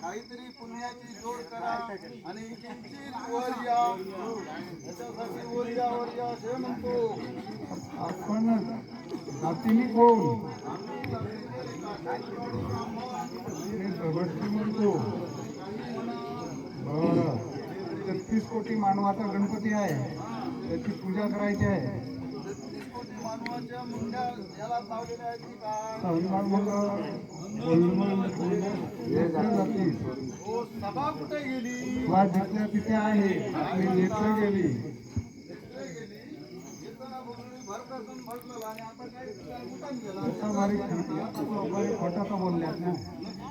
काहीतरी पुण्याची जोड करा आणि किंचित वर या. वर या वर या असे म्हणतो. आपण जातीने कोण? म्हणतो. बरं. तेहतीस कोटी मानवाचा गणपती आहे. त्याची पूजा करायची आहे. सभा कुठे गेली वा जिथल्या तिथे आहे आपली नेत्र गेली? कुठे गेली बोलल्यात ना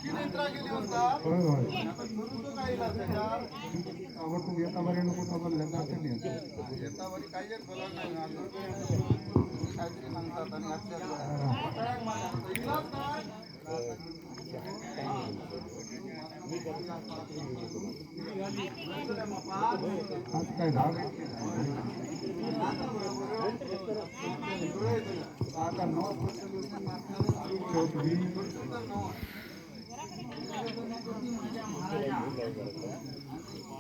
नेत्रा होता होय होय. काही एक फलक नाही आता तुम्ही काहीतरी सांगतात आणि अक्षर इलाज काय आज काय धाव आता नऊ चौधरी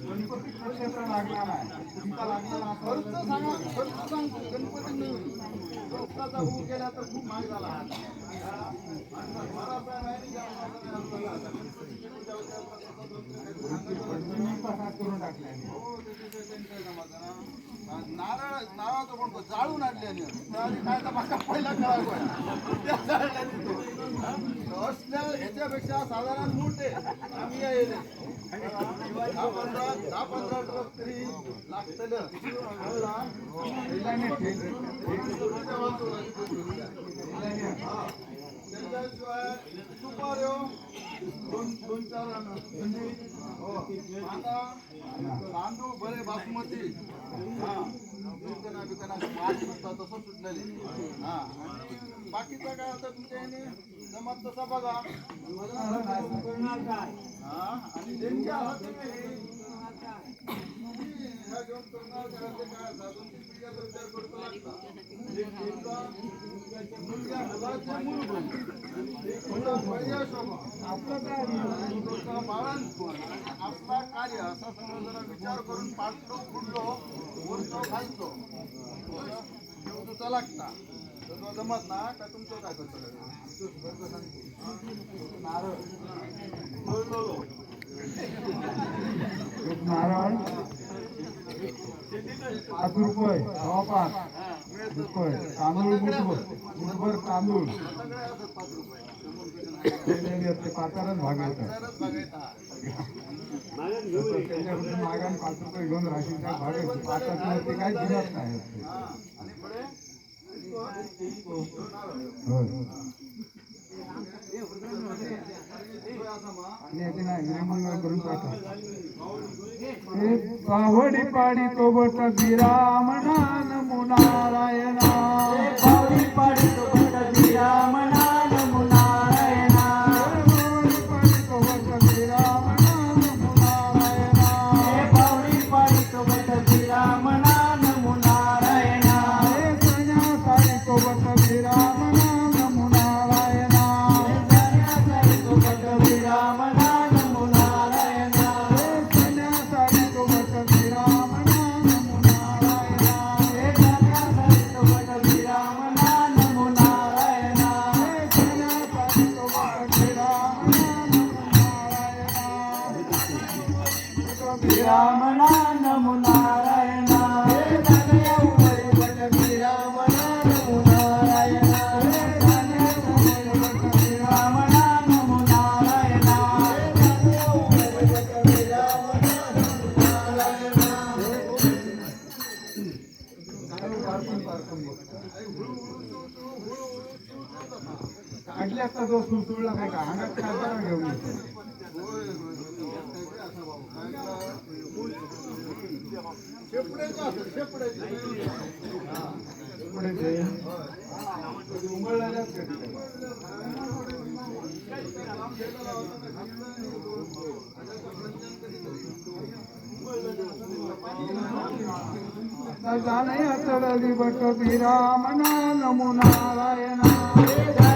गणपती क्षेत्र लागणार आहे तुमचा लागणार गणपती केला तर खूप महाग झाला करून टाकले हो, हा. नारळ नारळाचं पण जाळून आणल्याने आणि काय तर माका पहिला तो. असल्या ह्याच्यापेक्षा साधारण मोठे. आम्ही येईल दहा पंधरा दहा पंधरा ट्रक तरी लागतलं त्याच्याशिवाय सुपाऱ्यो दोन दोन चार म्हणजे हो तांदूळ बरे बासमती हा बिकना पाच तसं सुटलेले हा बाकीचं काय आता तुमच्या याने जमत तसा बघा हा आणि त्यांच्या हाती आपलं काय आपला कार्य असा समजा जरा विचार करून पाडतो फुडलो वरतो खालतो तुमचा लागता तर तो जमत ना का तुमचं काय करतो नारळ नारळ. पाच रुपये हा, मिळतं. रुपये तांदूळ मुठभर. मुठभर तांदूळ. पाच असते पाचारच भाग येतात मागान पाच रुपये घेऊन राशीन काय भाग येतो पाचाच काही दिवस नाही. होय. पावडी पाडी तो बट विराम नमो. नारायणा पावडी पाडी तो बट विराम اچي وٽ رامنا نمونارايڻا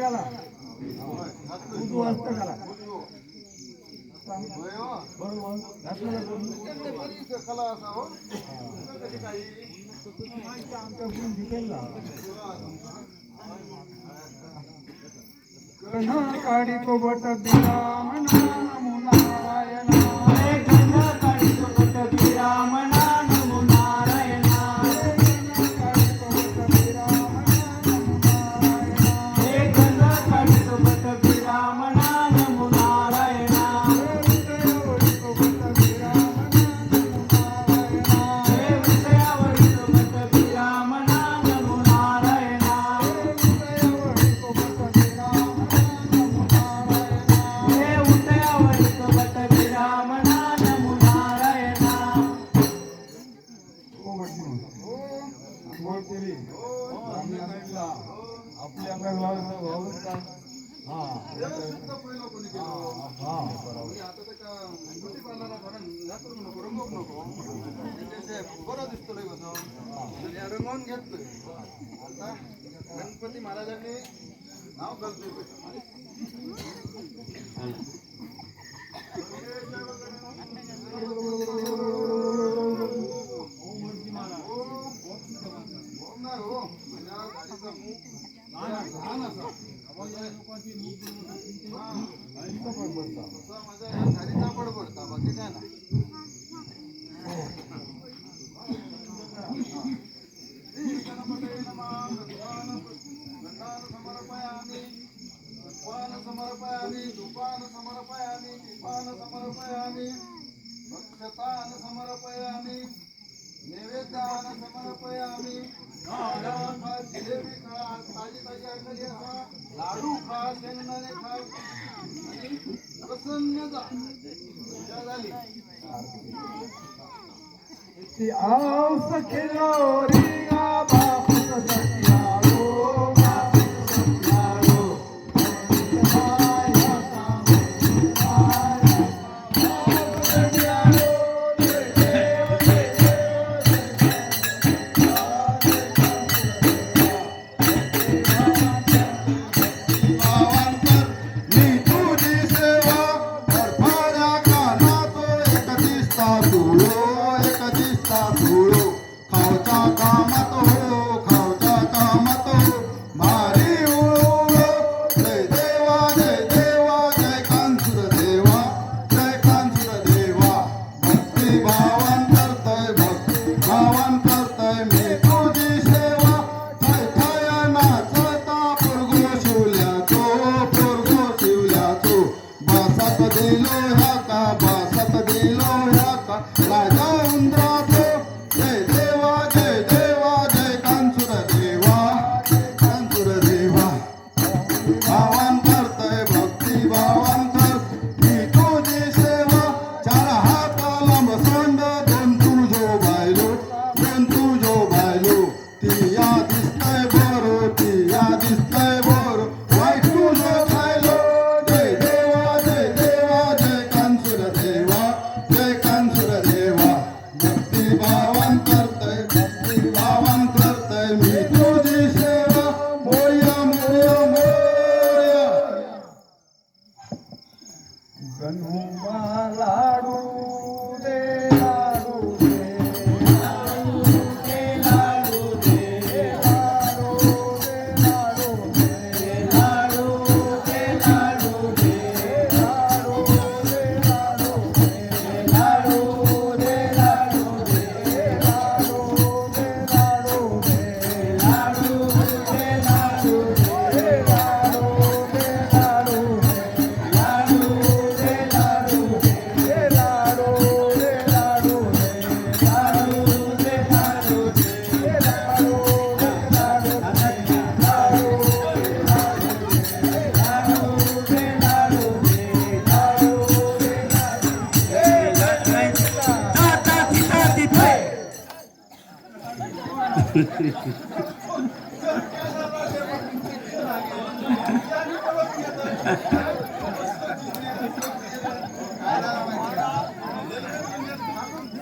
গেল শুধু আসতে গেল कृष्ण काड़ी को बट दिया नाम नारायण आउ सखे no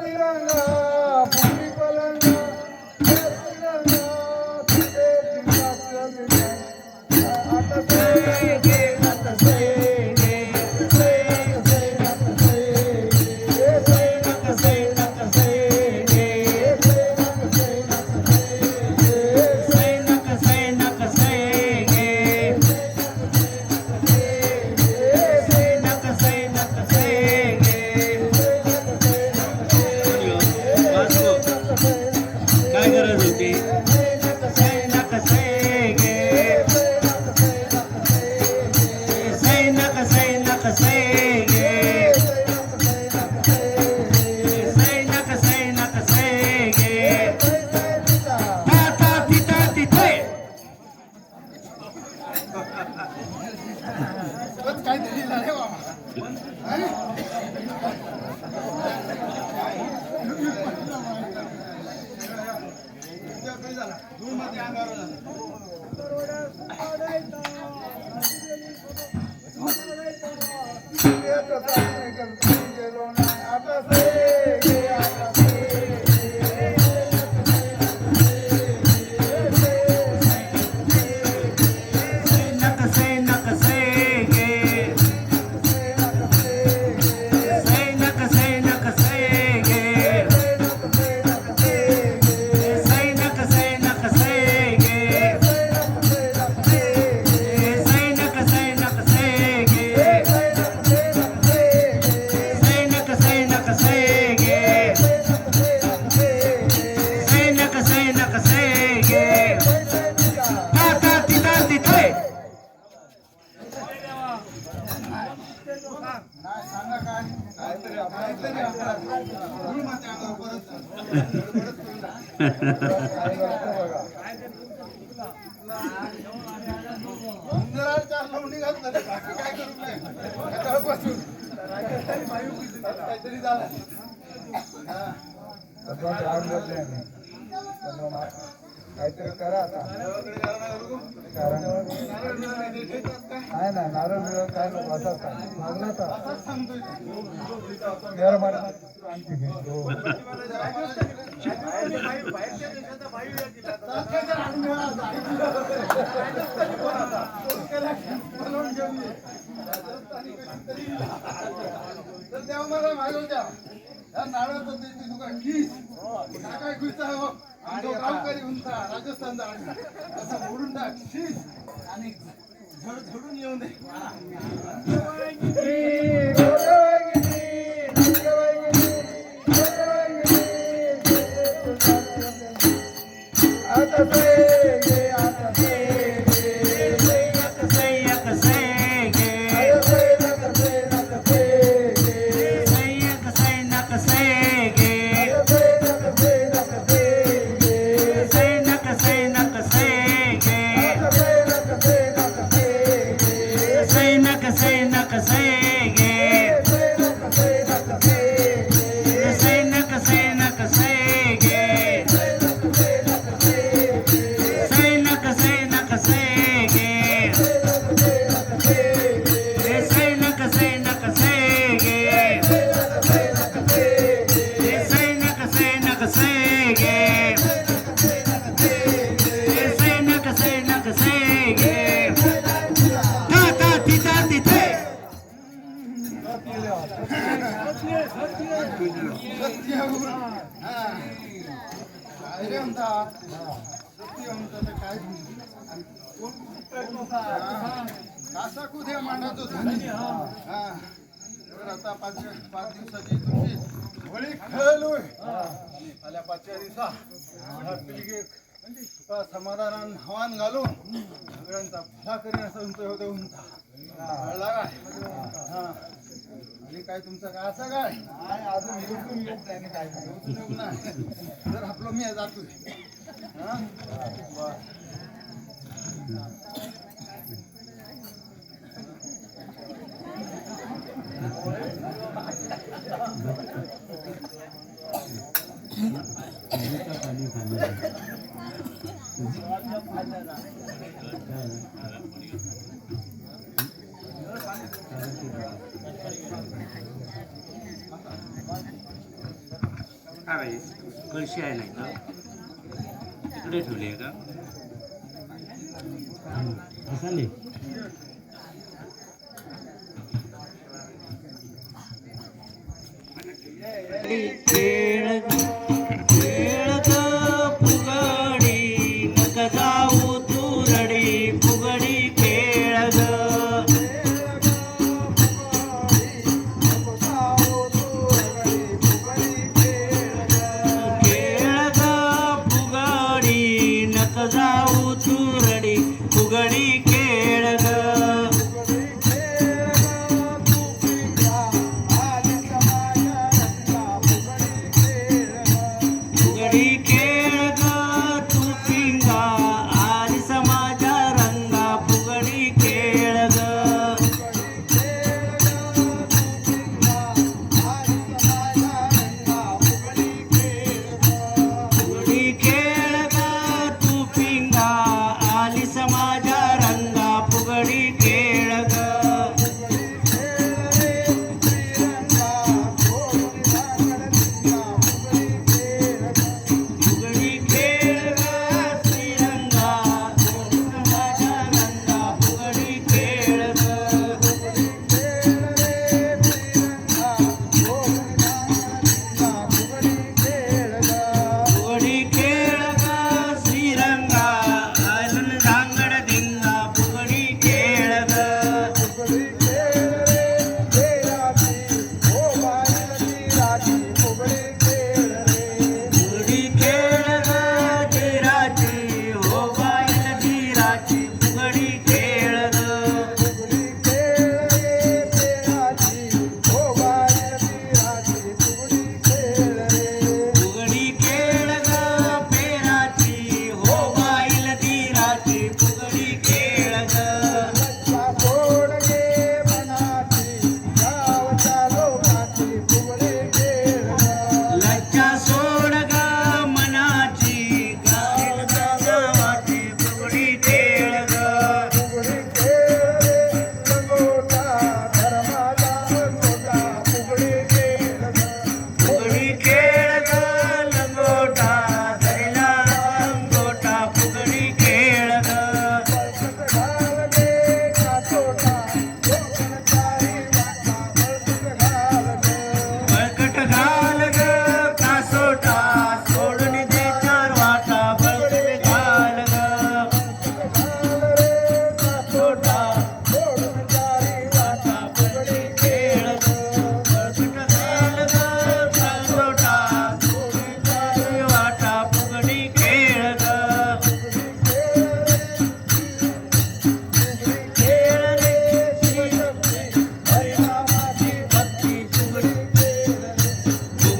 తిరంగా उंदराला चार लावणी घातलं काय काहीतरी करा आता नाही ना नारळ मिळव काय नको असा मागला तर రాజస్థాన్ ఒక కీస్ ढाका घुसता हो आमचा गावकरी हुंदा राजस्थान असं ओढून शीस आणि झड झडून येऊन दे कासा कुठे मांडाचो झाली तर आता पाच पाच दिवसाची तुमची होळी खेळलो आणि आल्या पाचव्या दिवसा पिलगे समाधानान हवान घालून सगळ्यांचा भला करेन असं तुमचं होतं उंचा लागा काय? तुमचं काय? असं काय? अजून युटून योग त्याने काय नाही. तर आपलं मी जातो हां? बरं. कळशी आहे नाही का तिकडे ठेवली आहे का मसाले के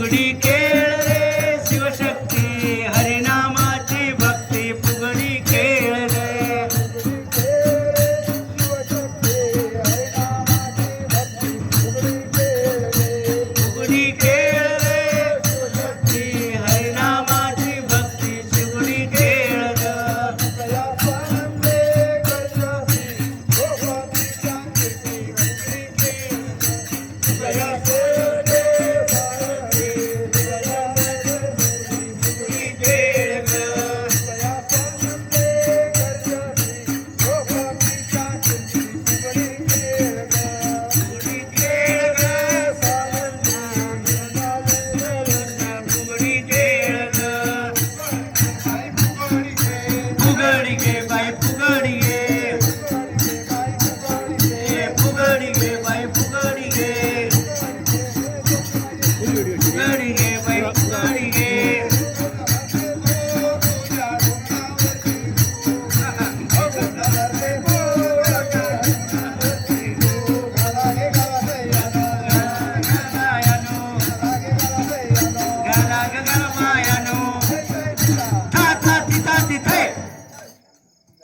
புகழி கேள்